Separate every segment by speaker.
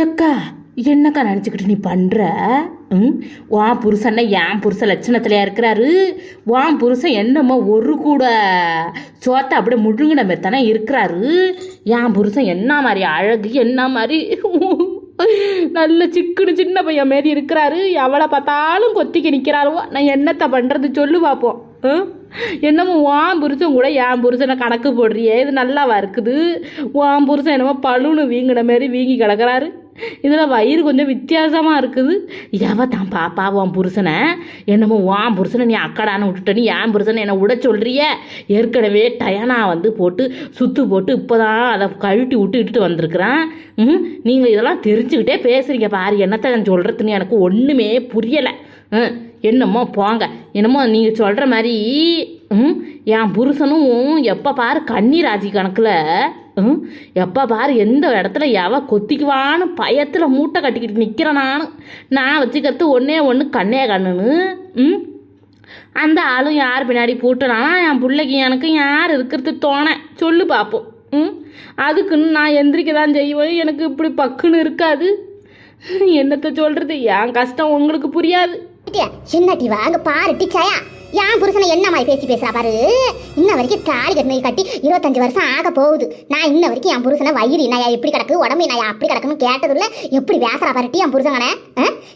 Speaker 1: எக்கா என்னக்கா நினச்சிக்கிட்டு நீ பண்ணுற ம்? வா புருஷன்னா என் புருஷன் லட்சணத்துலையா இருக்கிறாரு? உன் புருஷன் என்னமோ ஒரு கூட சோத்தை அப்படியே முழுங்கின மாதிரி தானே இருக்கிறாரு? என் புருஷன் என்ன மாதிரி அழகு என்ன மாதிரி நல்ல சிக்குனு சின்ன பையன் மாரி இருக்கிறாரு? எவ்வளோ பார்த்தாலும் கொத்திக்க நிற்கிறாருவோ நான் என்னத்தை பண்ணுறது சொல்லு பார்ப்போம் என்னமோ வான் புருஷன் கூட என் புருஷனை கணக்கு போடுறியே இது நல்லாவா இருக்குது? வான் புருஷன் என்னமோ பழுன்னு வீங்கின மாரி வீங்கி கிடக்கிறாரு. இதில் வயிறு கொஞ்சம் வித்தியாசமாக இருக்குது. எவ தான் பாப்பா உன் புருஷனை? என்னமோ உன் புருஷனை நீ அக்கடான்னு விட்டுட்ட. நீ என் புருஷனை என்னை விட சொல்கிறிய ஏற்கனவே டயனா வந்து போட்டு சுத்து போட்டு இப்போ தான் அதை கழட்டி விட்டு இட்டுட்டு வந்திருக்கிறேன். ம்? நீங்கள் இதெல்லாம் தெரிஞ்சுக்கிட்டே பேசுகிறீங்க பாரு. என்னத்தை நான் சொல்கிறதுன்னு எனக்கு ஒன்றுமே புரியலை. ம் என்னமோ போங்க. என்னமோ நீங்கள் சொல்கிற மாதிரி ம்? என் புருஷனும் எப்போ பாரு கண்ணீராஜி கணக்கில் எப்போ பாரு எந்த இடத்துல எவ கொத்திக்குவான்னு பயத்தில் மூட்டை கட்டிக்கிட்டு நிற்கிறேன் நான். நான் வச்சுக்கிறது ஒன்றே ஒன்று கண்ணே கண்ணுன்னு ம்? அந்த ஆளும் யார் பின்னாடி பூட்டுறானா? என் பிள்ளைக்கு எனக்கு யார் இருக்கிறது தோண? சொல்லு பார்ப்போம் ம்? அதுக்குன்னு நான் எந்திரிக்க தான் செய்வேன் எனக்கு இப்படி பக்குன்னு இருக்காது. என்னத்தை சொல்கிறது என் கஷ்டம் உங்களுக்கு புரியாது.
Speaker 2: இட்டியா, என்னடி வாங்க பாரு டிச்சாயா. என் புருஷனை என்ன மாதிரி பேச்சு பேசுறா பாரு இன்ன வரைக்கும் தாலி கட்டினது கட்டி இருபத்தஞ்சு வருஷம் ஆக போகுது நான் இன்ன வரைக்கும் என் புருஷனை வயிறு என்னையா எப்படி கிடக்கு உடம்பு என்னையா அப்படி கிடக்குன்னு கேட்டது இல்ல எப்படி பேசுறா பாரு என் புருஷங்கனே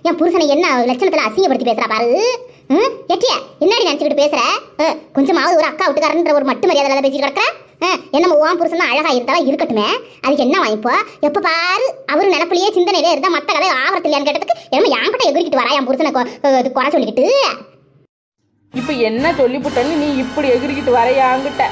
Speaker 2: என் புருஷனை என்ன லட்சணத்துல அசிங்கப்படுத்தி பேசுறா பாரு எட்டிய என்னடி நினச்சிக்கிட்டு பேசுற கொஞ்சமாவது ஒரு அக்கா விட்டுக்காரன்ற ஒரு மட்டு மரியாதை பேசிட்டு கிடக்குற என்னமோ உன் புருஷன் தான் அழகா இருந்தாலும் இருக்கட்டுமே அதுக்கு என்ன வாங்கிப்போ எப்போ பாரு அவர் நினப்பிலேயே சிந்தனையிலே இருந்தா மத்த கதை ஆவரத்தில் கேட்டதுக்கு என்னமோ என்கிட்ட எகிரிக்கிட்டு வரா என் புருஷனை கொ- குறை சொல்லிக்கிட்டு
Speaker 1: இப்போ என்ன சொல்லிவிட்டேன்னு நீ இப்படி எகிரிக்கிட்டு வரையாங்கிட்ட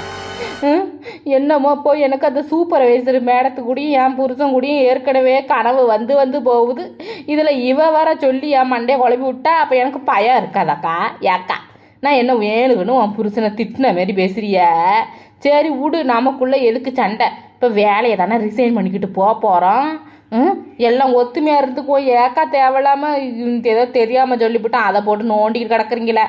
Speaker 1: என்னமோ போய் எனக்கு அந்த சூப்பர்வைசர் மேடத்து கூடயும் என் புருஷன் கூடயும் ஏற்கனவே கனவு வந்து வந்து போகுது. இதில் இவ வர சொல்லி என் மண்டையை குழப்பி விட்டா அப்போ எனக்கு பயம் இருக்காதாக்கா? ஏக்கா நான் என்ன வேணுங்கன்னு உன் புருஷனை திட்டின மாரி பேசுறிய? சரி விடு நமக்குள்ளே எதுக்கு சண்டை? இப்போ வேலையை தானே ரிசைன் பண்ணிக்கிட்டு போக போகிறோம் ம்? எல்லாம் ஒத்துமையாக இருந்துக்கோ ஏக்கா தேவையில்லாமல் ஏதோ தெரியாமல் சொல்லிவிட்டான் அதை போட்டு நோண்டிக்கிட்டு கிடக்குறீங்களே.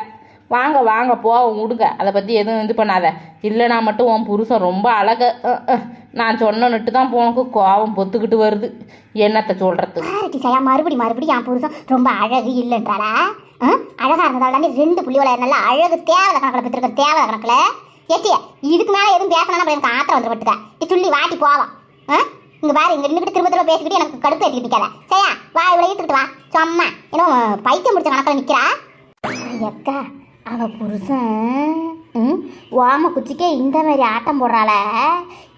Speaker 1: வாங்க வாங்க போவோம் விடுங்க அதை பற்றி எதுவும் இது பண்ணாத. இல்லைனா மட்டும் உன் புருஷன் ரொம்ப அழக நான் சொன்னனுட்டு தான் போனக்கு கோவம் பொத்துக்கிட்டு வருது. என்னத்தை சொல்கிறது
Speaker 2: பாரதி மறுபடி மறுபடி என் புருஷன் ரொம்ப அழகு இல்லைன்றாரா அழகாக இருந்ததால் தானே ரெண்டு புள்ளி வளையர் நல்லா அழகு தேவை கணக்கில் பெற்றிருக்க தேவை கணக்கில். ஏட்டிய இதுக்கு மேலே எதுவும் பேசணும்னா எனக்கு ஆத்திரம் வந்து பட்டுக்க. நீ சொல்லி வாட்டி போவோம் ஆ இங்கே பாரு இங்கே நின்றுட்டு திரும்ப திரும்ப பேசிக்கிட்டு எனக்கு கடுப்பு ஏற்றிக்கிட்டு நிற்காத சரியா? வா இவ்வளோ இழுத்துக்கிட்டு வா. சும்மா. ஏன்னா பைத்தியம் முடிச்ச கணக்கில் நிற்கிறா அக்கா அவள் புருஷன் ம் ஓம குச்சிக்கே இந்த மாதிரி ஆட்டம் போடுறாள.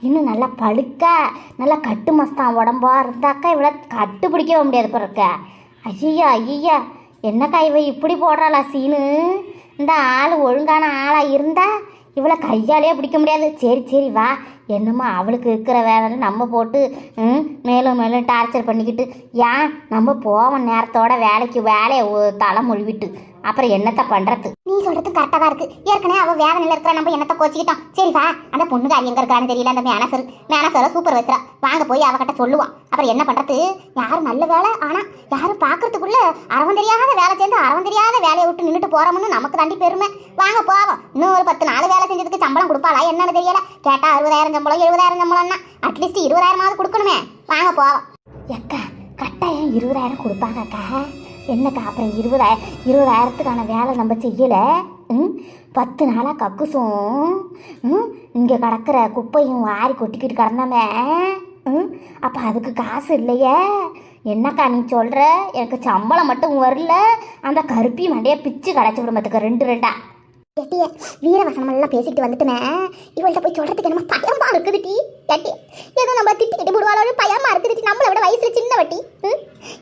Speaker 2: இன்னும் நல்லா பழுக்கா நல்லா கட்டு மஸ்தான் உடம்பா இருந்தாக்கா இவ்வளோ கட்டு பிடிக்கவே முடியாது பிறக்க ஐயா ஐயா என்னக்கா இவ இப்படி போடுறாளா சீனு? இந்த ஆள் ஒழுங்கான ஆளாக இருந்தா இவளை கையாலேயே பிடிக்க முடியாது. சரி சரி வா. என்னமோ அவளுக்கு இருக்கிற வேலை நம்ம போட்டு ம், மேலும் மேலும் டார்ச்சர் பண்ணிக்கிட்டு. ஏன் நம்ம போவோம் நேரத்தோட வேலைக்கு வேலையை தலை மொழிவிட்டு. அப்புறம் என்னத்த பண்றது? நீ சொல்றது கரெக்டா தான் இருக்கு. ஏற்கனவே அவ வேதனையில் இருக்கிற நம்ம என்னத்த கோச்சிக்கிட்டோம்? சரி வா. அந்த பொண்ணுக்கு எங்க இருக்கான்னு தெரியல. அந்த மேனசர் மேனசரை சூப்பர் வைக்கிறா வாங்க போய் அவகிட்ட சொல்லுவான். அப்புறம் என்ன பண்றது? யாரும் நல்ல வேலை? ஆனா யாரும் பாக்குறதுக்குள்ள அரவம் தெரியாத வேலை சேர்ந்து அரவம் தெரியாத வேலையை விட்டு நின்றுட்டு போறோம்னு நமக்கு தாண்டி பெருமை. வாங்க போவோம். இன்னும் ஒரு பத்து நாள் வேலை செஞ்சதுக்கு சம்பளம் கொடுப்பாளா? என்னன்னு தெரியல. கேட்டா அறுபதாயிரம் சம்பளம் எழுபதாயிரம் சம்பளம்னா அட்லீஸ்ட் இருபதாயிரமாவது கொடுக்கணுமே. வாங்க போவோம். எக்கா கட்டாயம் இருபதாயிரம் கொடுப்பாங்கக்கா என்னக்கா அப்புறம் இருபதாயிரம் இருபதாயிரத்துக்கான வேலை நம்ம செய்யலை? ம்? பத்து நாளாக கக்குசும். ம்? இங்கே கிடக்கிற குப்பையும் வாரி கொட்டிக்கிட்டு கிடந்தாமே. ம்? அப்போ அதுக்கு காசு இல்லையே. என்னக்கா நீ சொல்கிற எனக்கு சம்பளம் மட்டும் வரல. அந்த கருப்பி மண்டையை பிச்சு கடைச்சி விடுமத்துக்கு ரெண்டு ரெண்டா. எட்டிய வீரவசனம் எல்லாம் பேசிட்டு வந்துட்டுமே. இவள்கிட்ட போய் சொல்றதுக்கு நம்ம பயமா இருக்குது டி. எட்டி ஏதோ நம்ம திட்டிக்கிட்டு போடுவாளோ பயமா இருக்குது டி. நம்மளை விட வயசுல சின்ன வட்டி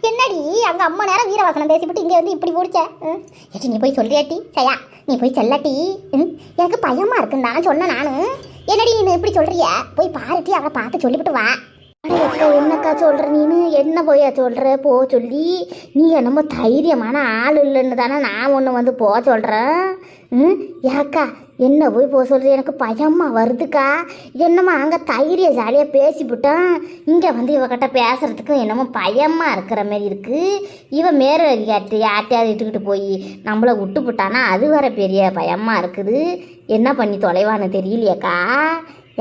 Speaker 2: என்னடி அங்க அம்மா நேரம் வீரவசனம் பேசிவிட்டு இங்கே வந்து இப்படி பிடிச்ச எட்டி நீ போய் சொல்றியாட்டி சயா நீ போய் செல்லட்டி எனக்கு பயமா இருக்குன்னு தான் சொன்னேன் நானு. என்னடி நீ இப்படி சொல்றிய? போய் பாருட்டி அவளை பார்த்து சொல்லிவிட்டு வா. அக்கா, என்னக்கா சொல்கிற நீனு என்ன போயா சொல்கிற போ சொல்லி. நீ என்னமோ தைரியமான ஆள் இல்லைன்னு தானே நான் ஒன்று வந்து போக சொல்கிறேன் ம்? ஏக்கா என்ன போய் போக சொல்கிறது எனக்கு பயமாக வருதுக்கா. என்னம்மா அங்கே தைரிய ஜாலியாக பேசிவிட்டேன் இங்கே வந்து இவகிட்ட பேசுகிறதுக்கும் என்னமோ பயமாக இருக்கிற மாதிரி இருக்குது இவன் மேலே யார்ட்டு யார்ட்டையாவது இட்டுக்கிட்டு போய் நம்மளை விட்டு விட்டானா அது வர பெரிய பயமாக இருக்குது. என்ன பண்ணி தொலைவான்னு தெரியலையேக்கா.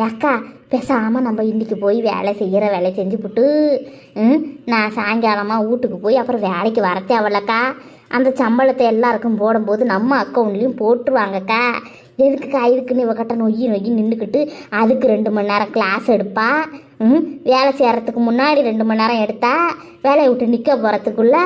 Speaker 2: ஏக்கா பேசாமல் நம்ம இன்றைக்கி போய் வேலை செய்கிற வேலை செஞ்சுப்புட்டு நான் சாயங்காலமாக வீட்டுக்கு போய் அப்புறம் வேலைக்கு வர தேவையில்லக்கா அந்த சம்பளத்தை எல்லாருக்கும் போடும்போது நம்ம அக்கௌண்ட்லேயும் போட்டுருவாங்கக்கா. எதுக்குக்கா இதுக்குன்னு இவகிட்ட நொய்யி நொய்யி நின்றுக்கிட்டு அதுக்கு ரெண்டு மணி நேரம் கிளாஸ் எடுப்பா. ம் வேலை செய்கிறதுக்கு முன்னாடி ரெண்டு மணி நேரம் எடுத்தா வேலையை விட்டு நிற்க போகிறதுக்குள்ள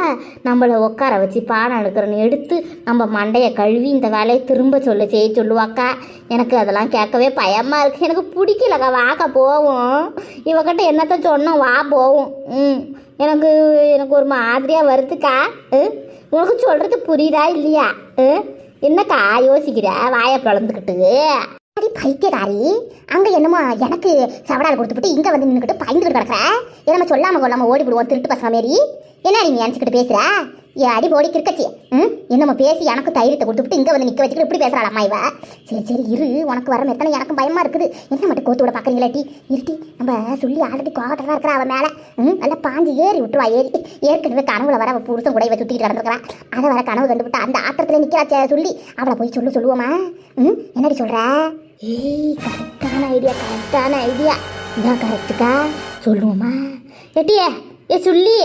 Speaker 2: நம்மளை உட்கார வச்சு பாடம் எடுக்கிறன்னு எடுத்து நம்ம மண்டையை கழுவி இந்த வேலையை திரும்ப சொல்ல செய்ய சொல்லுவாக்கா. எனக்கு அதெல்லாம் கேட்கவே பயமாக இருக்குது எனக்கு பிடிக்கலக்கா வாக்கா போவோம். இவகிட்ட என்னத்த சொன்னோம் வா போவோம். ம் எனக்கு எனக்கு ஒரு மாதிரியாக வருதுக்கா. ம் உனக்கு சொல்கிறது புரியுதா இல்லையா? ம் என்னக்கா யோசிக்கிற? வாயை பிளந்துக்கிட்டு. பைத்தியக்காரி. அங்கே என்னமோ எனக்கு சவடால் கொடுத்துட்டு இங்கே வந்து நின்றுக்கிட்டு பயந்துக்கிட்டு கிடக்குற. என்னமோ சொல்லாம கொள்ளாமல் ஓடி விடுவோம் திருட்டு பசங்க மாரி என்ன நீ நினச்சிக்கிட்டு பேசுற? ஏ அடி போடி கிறுக்கச்சி. ம்? என்னமோ பேசி எனக்கு தைரியத்தை கொடுத்துட்டு இங்கே வந்து நிற்க வச்சுக்கிட்டு இப்படி பேசுகிறாள் அம்மா இவ? சரி சரி இரு. உனக்கு வர எத்தனை எனக்கும் பயமாக இருக்குது. என்ன மட்டும் கோத்து விட பார்க்குறீங்களா டி. இருட்டி நம்ம சொல்லி ஆல்ரெடி கோவத்தில் தான் இருக்கிற அவன் மேலே. ம்? நல்லா பாஞ்சு ஏறி விட்டுருவா. ஏறி. ஏற்கனவே கனவுல வர அவள் புருஷன் கூட இவ சுற்றிட்டு நடந்துருக்கிறான். அதை வர கனவு கண்டுபிட்டு அந்த ஆத்திரத்தில் நிற்கிறாச்சே சொல்லி. அவளை போய் சொல்லு சொல்லுவோமா? ம்? என்னடி சொல்கிற ஏய் கரெக்டான ஐடியா கரெக்டான ஐடியா. இதான் கரெக்டுக்கா சொல்லுவோமா? எட்டியே ஏ சொல்லி.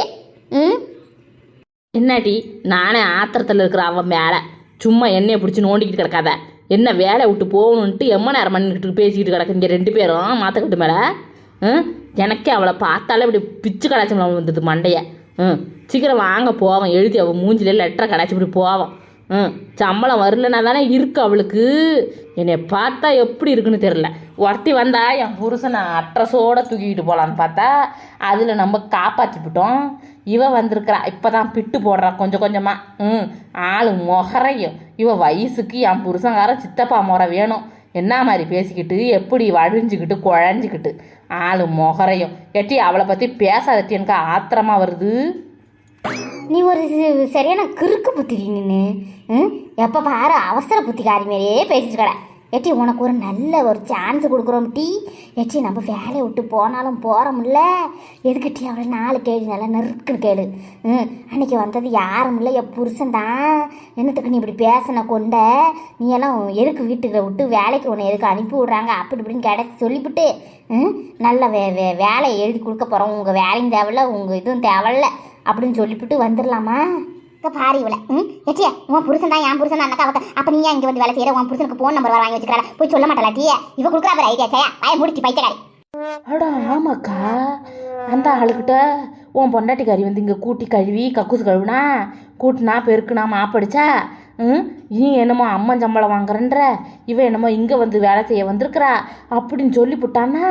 Speaker 2: ம்?
Speaker 1: என்னடி? நானே ஆத்திரத்தில் இருக்கிற அவன் மேலே. சும்மா என்னைய பிடிச்சி நோண்டிக்கிட்டு கிடக்காத. என்ன வேலை விட்டு போகணுன்ட்டு எம்ம நேரம் பண்ணிக்கிட்டு பேசிக்கிட்டு கிடக்குங்க ரெண்டு பேரும் மாத்தக்கட்டு மேலே. ம்? எனக்கே அவளை பார்த்தாலே இப்படி பிச்சு கடாச்சம் வந்தது மண்டையை. ம்? சீக்கிரம் வாங்க போவோம். எழுதி அவள் மூஞ்சில லெட்டரை கடாச்சி இப்படி போவோம். ம்? சம்பளம் வரலன்னா தானே இருக்கு அவளுக்கு. என்னை பார்த்தா எப்படி இருக்குன்னு தெரில ஒருத்தி வந்தா என் புருஷனை அட்ரஸோட தூக்கிக்கிட்டு போகலான்னு பார்த்தா அதில் நம்ம காப்பாற்றிவிட்டோம் இவ வந்திருக்கிறா. இப்போ தான் பிட்டு போடுறா கொஞ்சம் கொஞ்சமாக ம் ஆள் முகரையும் இவ வயசுக்கு என் புருஷங்கார சித்தப்பா முறை வேணும். என்ன மாதிரி பேசிக்கிட்டு எப்படி வழிஞ்சிக்கிட்டு குழஞ்சிக்கிட்டு. ஆள் முகரையும் எட்டி அவளை பற்றி பேசாதட்டி எனக்கு ஆத்திரமா வருது.
Speaker 2: நீ ஒரு சரியான கிறுக்கு புத்திரி நின்று எப்போ பாரு அவசர புத்திக்காரி மாதிரியே பேசிட்டு கடை ஏட்டி உனக்கு ஒரு நல்ல ஒரு சான்ஸ் கொடுக்குறோம் டீ. ஏச்சி நம்ம வேலையை விட்டு போனாலும் போகிறோம்ல எதுக்கு டீ அவளை நாலு கேள்வி நல்லா நெருக்குன்னு கேளு. ம் அன்னைக்கு வந்தது யாரும் இல்லை என் புருஷன் தான். என்னத்துக்கு நீ இப்படி பேசின கொண்ட? நீ எல்லாம் எதுக்கு வீட்டுக்கு விட்டு வேலைக்கு உன்னை எதுக்கு அனுப்பி விட்றாங்க? அப்படி இப்படின்னு கிடைச்சி சொல்லிவிட்டு ம் நல்ல வே வே வேலையை எழுதி கொடுக்க போகிறோம் உங்கள் வேலையும் தேவையில்ல உங்கள் இதுவும் தேவையில்ல. அப்படின்னு சொல்லிவிட்டு வந்துடலாமா? இங்க பாரு இவளை. ம்? எச்சியா உன் புருஷன் தான் என் புருஷன் தான் அக்கா அப்ப நீ ஏன் இங்க வந்து வேலை செய்யற உன் புருஷனுக்கு போன் நம்பர் வாங்கி வச்சுக்கிறா போய் சொல்ல மாட்டலா டீ? இவ குடுக்குறா பாரு ஐடியா சையா வாய முடிச்சு பைத்தியக்காரி.
Speaker 1: அடா ஆமாக்கா. அந்த ஆளுக்கிட்ட உன் பொண்டாட்டிக்காரி வந்து இங்கே கூட்டி கழுவி கக்கூசு கழுவுனா கூட்டினா பெருக்குனா மாப்படிச்சா நீ என்னமோ அம்மன் சம்பளம் வாங்குறன்ற? இவன் என்னமோ இங்கே வந்து வேலை செய்ய வந்திருக்கிறா அப்படின்னு சொல்லி புட்டானா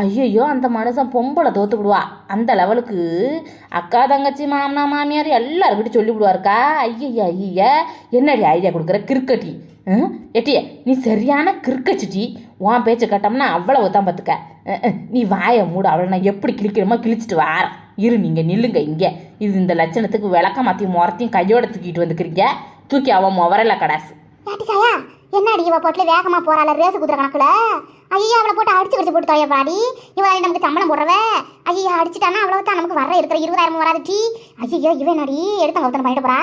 Speaker 1: ஐயையோ அந்த மனுஷன் பொம்பளை தோத்து விடுவா. அந்த லெவலுக்கு அக்கா தங்கச்சி மாமனா மாமியார் எல்லாருக்கிட்டையும் சொல்லி விடுவாருக்கா? ஐயய்யா ஐயா என்னடி ஐடியா கொடுக்குற? கிறுக்கட்டி. ம்? எட்டிய நீ சரியான கிறுக்கச்சிட்டி உன் பேச்சை கேட்டோம்னா அவ்வளவு தான் பார்த்துக்க நீ வாயை மூடு அவளை நான் எப்படி கிழிக்கணுமோ கிழிச்சிட்டு வாரேன். இரு நீங்கள் நில்லுங்க இங்கே. இது இந்த லட்சணத்துக்கு விளக்க மாற்றியும் முறத்தையும் கையோட தூக்கிட்டு வந்துக்கிறீங்க. தூக்கி அவன் முவரல கடாசு.
Speaker 2: ஏட்டி என்னடி இவ போட்டுல வேகமா போறாள ரேஸ் குதிரை கணக்குல? ஐயா அவளை போட்டு அடிச்சு கடிச்சு போட்டு தொலைய பாடி. இவ நமக்கு சம்பளம் போடுறவ? ஐயா அடிச்சிட்டானா? அவ்வளவுதான் நமக்கு வர இருக்கிற இருபதாயிரம் வராது டீ. ஐயோ இவன் நடி எடுத்தவங்க ஒருத்தனை பண்ணிட்டு போறா?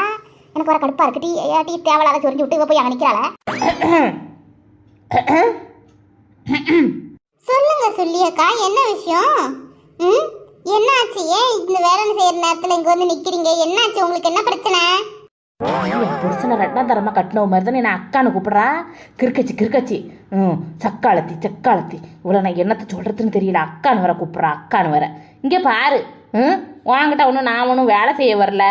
Speaker 2: எனக்கு வர கடுப்பா இருக்கு டீ. ஐயா டீ தேவையில்லாத சொரிஞ்சு விட்டு இவ போய் அங்க நிக்கிறாள. சொல்லுங்க சொல்லியக்கா என்ன விஷயம்? ம்? என்னாச்சு? ஏன் இந்த வேலை செய்யற நேரத்துல இங்க வந்து நிக்கிறீங்க? என்னாச்சு? உங்களுக்கு என்ன பிரச்சனை?
Speaker 1: என் புருஷனை ரெண்டாம் தரமாக கட்டினவ மாதிரி தானே நான் அக்கான்னு கூப்பிட்றா? கிறுக்கச்சி கிறுக்கச்சி. ம் சக்காலத்தி சக்காலத்தி. இவ்வளோ நான் என்னத்தை சொல்கிறதுன்னு தெரியல. அக்கான்னு வர கூப்பிட்றா அக்கான்னு வர இங்கே பாரு. ம் வாங்கிட்ட ஒன்றும் நான் ஒன்றும் வேலை செய்ய வரல.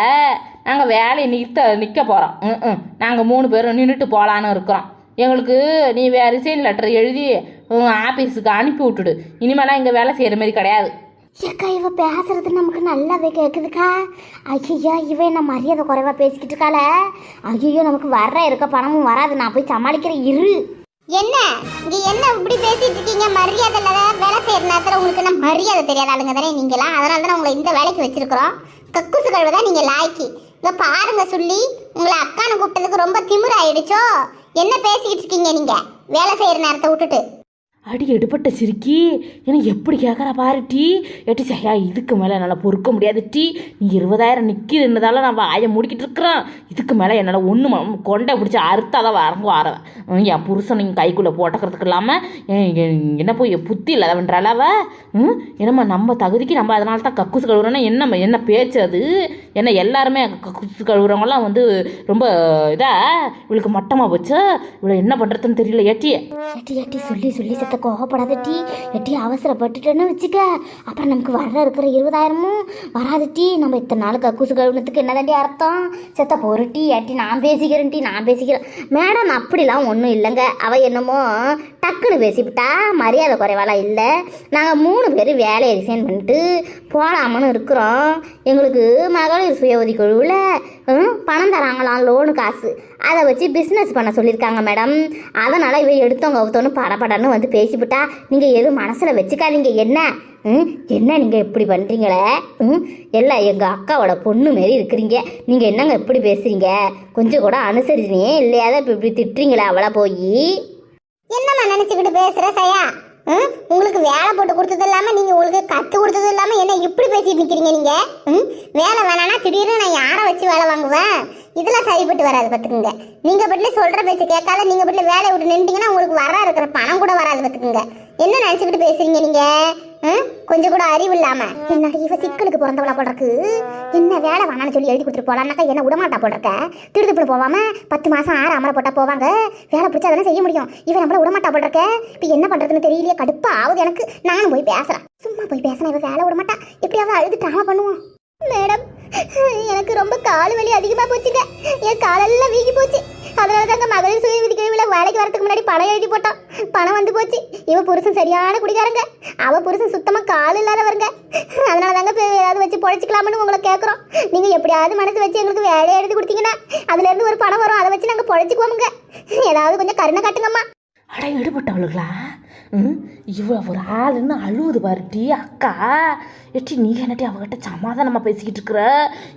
Speaker 1: நாங்கள் வேலையை நிறுத்த நிற்க போகிறோம் ம் ம். நாங்கள் மூணு பேரும் நின்றுட்டு போகலான்னு இருக்கிறோம். எங்களுக்கு நீ வே ரிசைன் லெட்டர் எழுதி ஆஃபீஸுக்கு அனுப்பி விட்டுடு. இனிமேலாம் இங்கே வேலை செய்கிற மாதிரி கிடையாது.
Speaker 2: ஏக்கா இவ பேசுறது நமக்கு நல்லாவே கேட்குதுக்கா ஐயோ இவ என்ன மரியாதை குறைவா பேசிக்கிட்டு இருக்காள? ஐயோ நமக்கு வர்ற இருக்க பணமும் வராது. நான் போய் சமாளிக்கிறேன் இரு. என்ன? இங்க என்ன இப்படி பேசிட்டு இருக்கீங்க? மரியாதை இல்லாத வேலை செய்யற நேரத்தில் உங்களுக்கு என்ன மரியாதை தெரியாத ஆளுங்க தானே நீங்களாம். அதனால தானே உங்களை இந்த வேலைக்கு வச்சிருக்கிறோம். கக்குசு கழுவு தான் நீங்க லாய்க்கு. இங்க பாருங்க சொல்லி உங்களை அக்கானு கூப்பிட்டதுக்கு ரொம்ப திமிரு ஆயிடுச்சோ என்ன பேசிக்கிட்டு இருக்கீங்க நீங்க? வேலை செய்யற நேரத்தை விட்டுட்டு.
Speaker 1: அடி எடுபட்ட சிரிக்கி ஏன்னா எப்படி கேட்குற பாரு டீ. எட்டி சையா இதுக்கு மேலே என்னால் பொறுக்க முடியாது டீ. நீ இருபதாயிரம் நிற்கிதுன்றதால நான் வாயை முடிக்கிட்டு இருக்கிறேன். இதுக்கு மேலே என்னால் ஒன்று கொண்டை பிடிச்சி அறுத்தாதான் வரங்க வரேன் என் புருஷன் நீங்கள் கைக்குள்ளே போட்டக்கிறதுக்கு இல்லாமல் என்ன போய் புத்தி இல்லாதவன்ற அவ என்னம்மா நம்ம தகுதிக்கு நம்ம அதனால தான் கக்குசு கழுவுறோன்னா என்ன என்ன பேச்சு அது? என்ன எல்லாருமே கக்குசு கழுவுறவங்களாம் வந்து ரொம்ப இதாக இவளுக்கு மட்டமாக போச்சு? இவளை என்ன பண்ணுறதுன்னு தெரியல ஏட்டியே
Speaker 2: எட்டி எட்டி சொல்லி சொல்லி. செத்த கோவப்படாத டீ. எட்டி அவசரப்பட்டுட்டேன்னு வச்சுக்க. அப்புறம் நமக்கு வர இருக்கிற இருபதாயிரமும் வராது டீ. நம்ம இத்தனை நாள் கக்கூசு கழுவுனதுக்கு என்னதாண்டி அர்த்தம்? செத்த பொறு டீ ஏட்டி நான் பேசிக்கிறேன் டீ நான் பேசிக்கிறேன். மேடம் அப்படிலாம் ஒன்றும் இல்லைங்க. அவ என்னமோ டக்குன்னு பேசிவிட்டா. மரியாதை குறைவாலாம் இல்லை. நாங்கள் மூணு பேர் வேலையை ரிசைன் பண்ணிட்டு போகலாமன்னு இருக்கிறோம். எங்களுக்கு மகளிர் சுய உதவி குழுவில் பணம் தராங்களாம் லோனு காசு. அதை வச்சு பிஸ்னஸ் பண்ண சொல்லியிருக்காங்க மேடம் அதனால் இவ எடுத்தவங்க ஒருத்தவனு படபடன்னு வந்து பேசிவிட்டா. நீங்கள் எதுவும் மனசில் வச்சுக்காதீங்க என்ன? ம், என்ன நீங்கள் இப்படி பண்ணுறீங்களே ம் எல்லாம் எங்கள் அக்காவோட பொண்ணு மாரி இருக்கிறீங்க. நீங்கள் என்னங்க இப்படி பேசுகிறீங்க கொஞ்சம் கூட அனுசரிச்சினே இல்லையாத இப்படி இப்படி திட்டுறீங்களே அவளை போய். என்னம்மா நினச்சிக்கிட்டு பேசுகிற சையா? உங்களுக்கு வேலை போட்டு கொடுத்தது இல்லாமல் நீங்கள் உங்களுக்கு கற்று கொடுத்தது இல்லாமல் என்ன இப்படி பேசிட்டு நிற்கிறீங்க நீங்கள் ம்? வேலை வேணான்னா திடீர்னு நான் யாரை வச்சு வேலை வாங்குவேன்? இதெல்லாம் சரிப்பட்டு வராது பார்த்துக்குங்க. நீங்கள் பட்டில சொல்கிற பேச்சு கேட்காத நீங்கள் பட்டில வேலையை விட்டு நின்றுட்டீங்கன்னா உங்களுக்கு வர இருக்கிற பணம் கூட வராது பார்த்துக்குங்க. என்ன நினச்சிக்கிட்டு பேசுறீங்க நீங்க? கொஞ்சம் கூட அறிவு இல்லாம. என்ன இவ சிக்கலுக்கு பிறந்தவளா போடுறக்கு என்ன வேலை வேணாம்னு சொல்லி எழுதி கொடுத்துட்டு போலான்னாக்கா என்ன விடமாட்டா போடுறக்க திருடுப்புல போவாம பத்து மாசம் ஆறு அமரை போட்டா போவாங்க. வேலை பிடிச்சா அதெல்லாம் செய்ய முடியும். இவன் நம்மள விடமாட்டா போடுறக்க இப்ப என்ன பண்றதுன்னு தெரியலையே கடுப்பா ஆகுது எனக்கு. நானும் போய் பேசுறேன் சும்மா போய் பேசினா இவ வேலை விடமாட்டா. எப்படியாவது அழுது டிராமா பண்ணுவோம். மேடம் எனக்கு ரொம்ப கால் வலி அதிகமா போச்சுங்க. என் காலெல்லாம் வீங்கி போச்சு. அதனால தாங்க மகளிர் சுய விதிக்கிற விழா வேலைக்கு வரதுக்கு முன்னாடி பணம் எழுதி போட்டான். பணம் வந்து போச்சு. இவ புருஷன் சரியான குடிகாரங்க. அவ புருஷன் சுத்தமாக கால் இல்லாதவருங்க. அதனால தாங்க போய் ஏதாவது வச்சு பொழைச்சிக்கலாம்னு உங்களை கேட்குறோம் நீங்கள் எப்படியாவது மனசு வச்சு எங்களுக்கு வேலையை எழுதி கொடுத்தீங்கன்னா அதுலேருந்து ஒரு பணம் வரும். அதை வச்சு நாங்கள் பொழைச்சிக்குவோமுங்க. ஏதாவது கொஞ்சம் கருணை காட்டுங்கம்மா.
Speaker 1: அட ஈடுபட்டவளுங்களா இவ்வளோ ஒரு ஆளுன்னு அழுவுது பாருட்டி அக்கா. எட்டி நீ என்னட்டி அவகிட்ட சமாதானமாக பேசிக்கிட்டு இருக்கிற?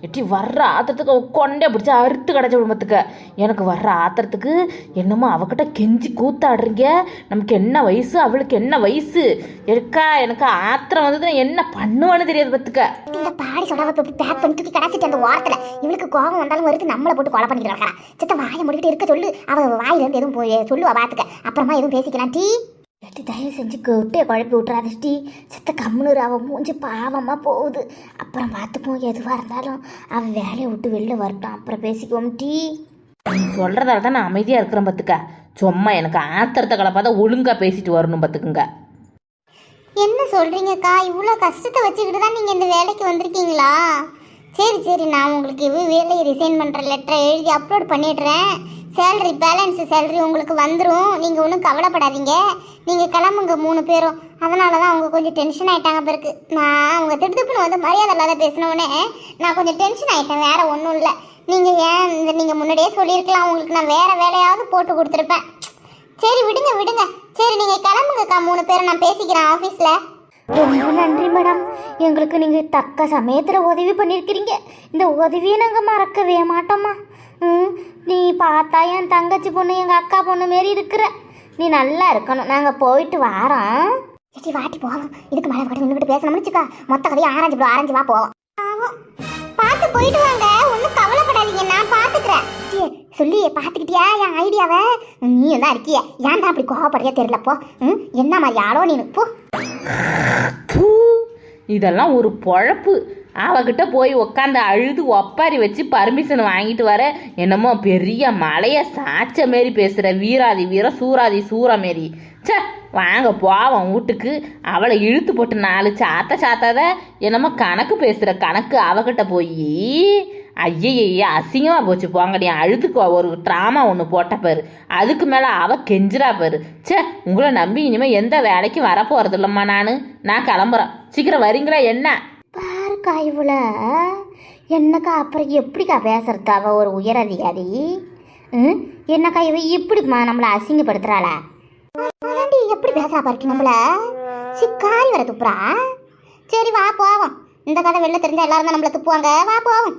Speaker 1: எட்டி வர்ற ஆத்திரத்துக்கு கொண்டே பிடிச்சி அறுத்து கிடச்ச விடும்பத்துக்கு எனக்கு வர்ற ஆத்திரத்துக்கு என்னமோ அவகிட்ட கெஞ்சி கூத்தாடுறீங்க. நமக்கு என்ன வயசு? அவளுக்கு என்ன வயசு? இருக்கா எனக்கு ஆத்திரம் வந்தது நான் என்ன பண்ணுவேன்னு தெரியாது பத்துக்க.
Speaker 2: இந்த பாடி சொல்லாம இப்ப பேக் பண்ணி தூக்கி கடாச்சிட்டு அந்த ஓரத்தில். இவளுக்கு கோபம் வந்தாலும் வருது நம்மளை போட்டு கொலை பண்ணிட்டு இருக்கா சித்த வாயை முடிக்கிட்டு இருக்க சொல்லு. அவள் வாயிலேருந்து எதுவும் போய் சொல்லுவா பார்த்துக்க அப்புறமா எதுவும் பேசிக்கலாம். டீ. எட்டி தயவு செஞ்சு கொட்டையை குழப்பி விட்றாத டீ சித்த கம்முனு அவ மூஞ்சி பாவமா போகுது. அப்புறம் பார்த்துப்போம் எதுவாக இருந்தாலும் அவன் வேலையை விட்டு வெளில வரட்டும். அப்புறம் பேசிக்குவோம் டீ.
Speaker 1: சொல்கிறதால தான் நான் அமைதியாக இருக்கிறேன் பத்துக்க சும்மா எனக்கு ஆத்திரத்தை கலப்பாத ஒழுங்காக பேசிட்டு வரணும் பத்துக்குங்க
Speaker 2: என்ன சொல்றீங்கக்கா? இவ்வளோ கஷ்டத்தை வச்சுக்கிட்டு தான் நீங்கள் இந்த வேலைக்கு வந்திருக்கீங்களா? சரி சரி நான் உங்களுக்கு வேலையை ரிசைன் பண்ணுற லெட்டரை எழுதி அப்லோட் பண்ணிடுறேன். சேலரி பேலன்ஸ் சேலரி உங்களுக்கு வந்துடும் நீங்கள் ஒன்றும் கவலைப்படாதீங்க. நீங்கள் கிளம்புங்க மூணு பேரும். அதனால தான் அவங்க கொஞ்சம் டென்ஷன் ஆகிட்டாங்க பிறகு. நான் அவங்க திடுத்துப்புன்னு வந்து மரியாதை இல்லாத பேசினோடனே நான் கொஞ்சம் டென்ஷன் ஆகிட்டேன் வேறு ஒன்றும் இல்லை. நீங்கள் ஏன் இந்த நீங்கள் முன்னாடியே சொல்லியிருக்கலாம். உங்களுக்கு நான் வேறு வேலையாவது போட்டு கொடுத்துருப்பேன். சரி விடுங்க விடுங்க. சரி நீங்கள் கிளம்புங்கக்கா. மூணு பேரும் நான் பேசிக்கிறேன் ஆஃபீஸில் ரொம்ப நன்றி மேடம் எங்களுக்கு நீங்க தக்க சமயத்துல உதவி பண்ணிருக்கிறீங்க. இந்த உதவியை நாங்க மறக்கவே மாட்டோம்மா. ம் நீ பார்த்தா என் தங்கச்சி பொண்ணு எங்க அக்கா பொண்ணு மாரி இருக்கிற. நீ நல்லா இருக்கணும். நாங்க போயிட்டு வாரோம். சரி வாட்டி போவோம். இதுக்கு மேலே கூட நின்றுட்டு பேசணும் முடிச்சுக்கா மொத்த கதையை ஆரஞ்சு ப்ரோ ஆரஞ்சு வா போவோம். பார்த்து போயிட்டு வாங்க. ஒன்றும் கவலைப்படாதீங்க. நான் பார்த்துக்கிறேன். சொல்லி பார்த்துக்கிட்டியா? என் ஐடியாவை நீ தான் இருக்கிய. ஏன் தான் அப்படி கோவப்படுறியா தெரியலப்போ ம் என்ன மாதிரி ஆளோ நீ பூ.
Speaker 1: இதெல்லாம் ஒரு பொழப்பு. அவகிட்ட போய் உக்காந்து அழுது ஒப்பாரி வச்சு பர்மிஷன் வாங்கிட்டு வர. என்னமோ பெரிய மலையை சாச்ச மாரி பேசுகிற வீராதி வீர சூராதி சூற மாரி. ச்சே வாங்க போவோம் வீட்டுக்கு. அவளை இழுத்து போட்டு நாலு சாத்த சாத்தாத என்னமோ கணக்கு பேசுகிற கணக்கு அவகிட்ட போய். ஐயய்ய அசிங்கமாக போச்சு. போங்கடி அழுதுக்கு ஒரு ட்ராமா ஒன்று போட்ட பாரு. அதுக்கு மேலே அவ கெஞ்சிரா பாரு. ச்சே உங்களை நம்பி இனிமேல் எந்த வேலைக்கும் வர இல்லைம்மா நான்? நான் கிளம்புறேன். சீக்கிரம் வரீங்களா என்ன?
Speaker 2: பாருக்கா இவ்வளோ என்னக்கா அப்புறம் எப்படிக்கா பேசுறது? அவ ஒரு உயர் அதிகாரி ம்? என்னக்கா இவ இப்படிமா நம்மளை அசிங்கப்படுத்துறாளா? எப்படி பேசா பாருக்கு நம்மள? சிக்காரி வர துப்புறா. சரி வா போவோம். இந்த கதை வெளில தெரிஞ்சா எல்லாரும் தான் துப்புவாங்க. வா போவோம்.